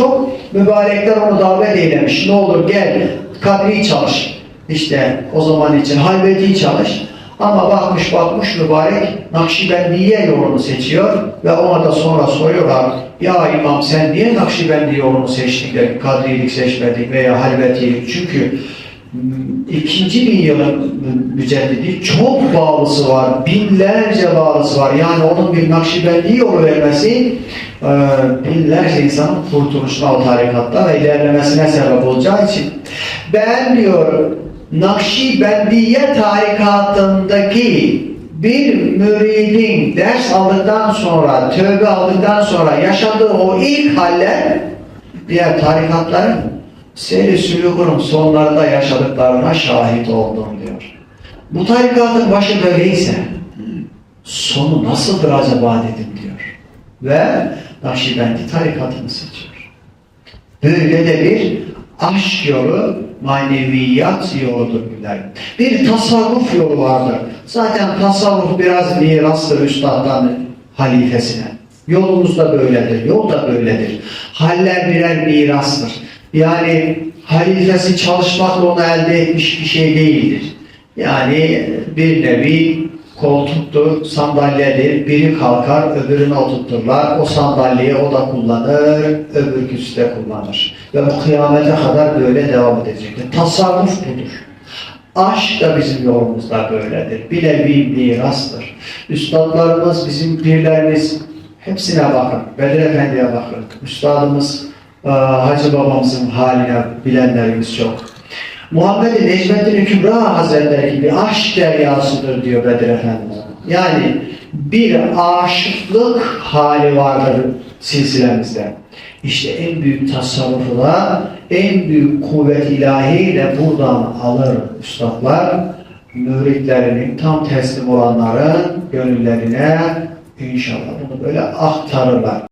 çok mübarekler onu davet eylemiş. Ne olur gel kadri çalış. İşte o zaman için halveti çalış. Ama bakmış bakmış mübarek Nakşibendiye yolunu seçiyor ve ona da sonra soruyorlar ya imam sen niye Nakşibendi yolunu seçtin de kadrilik seçmedin veya halvetilik çünkü ikinci bin yılın müceddidi çok bağlısı var binlerce bağlısı var. Yani onun bir Nakşibendi yolu vermesi e, binlerce insanın kurtuluşuna o tarikatta ve ilerlemesine sebep olacağı için. Ben diyor Nakşibendiye tarikatındaki bir müridin ders aldıktan sonra, tövbe aldıktan sonra yaşadığı o ilk haller diğer tarikatların seyri sülûkunun sonlarında yaşadıklarına şahit oldum diyor. Bu tarikatın başı böyleyse sonu nasıldır acaba dedim diyor. Ve Nakşibendi tarikatını seçiyor. Böyle de bir aşk yolu, maneviyat yoludur güler. Bir tasavvuf yolu vardır. Zaten tasavvuf biraz mirastır üstaddan halifesine. Yolumuz da böyledir, yol da böyledir. Haller birer mirastır. Yani halifesi çalışmakla onu elde etmiş bir şey değildir. Yani bir nevi koltuktur, sandalyedir. Biri kalkar, öbürünü oturturlar. O sandalyeyi o da kullanır, öbürküsü de kullanır. Ve bu kıyamete kadar böyle devam edecektir. Tasarruf budur. Aşk da bizim yolumuzda böyledir. Bir nevi mirastır. Üstadlarımız, bizim pirlerimiz hepsine bakın. Bedir Efendi'ye bakın. Üstadımız Hacı babamızın haline bilenlerimiz çok. Muhammed Necmettin Kübra Hazretleri gibi aşk deryasıdır diyor Bedir Efendimiz. Yani bir aşıklık hali vardır silsilemizde. İşte en büyük tasarrufu da en büyük kuvvet ilahi de buradan alır üstadlar. Müritlerinin tam teslim olanların gönüllerine inşallah bunu böyle aktarırlar.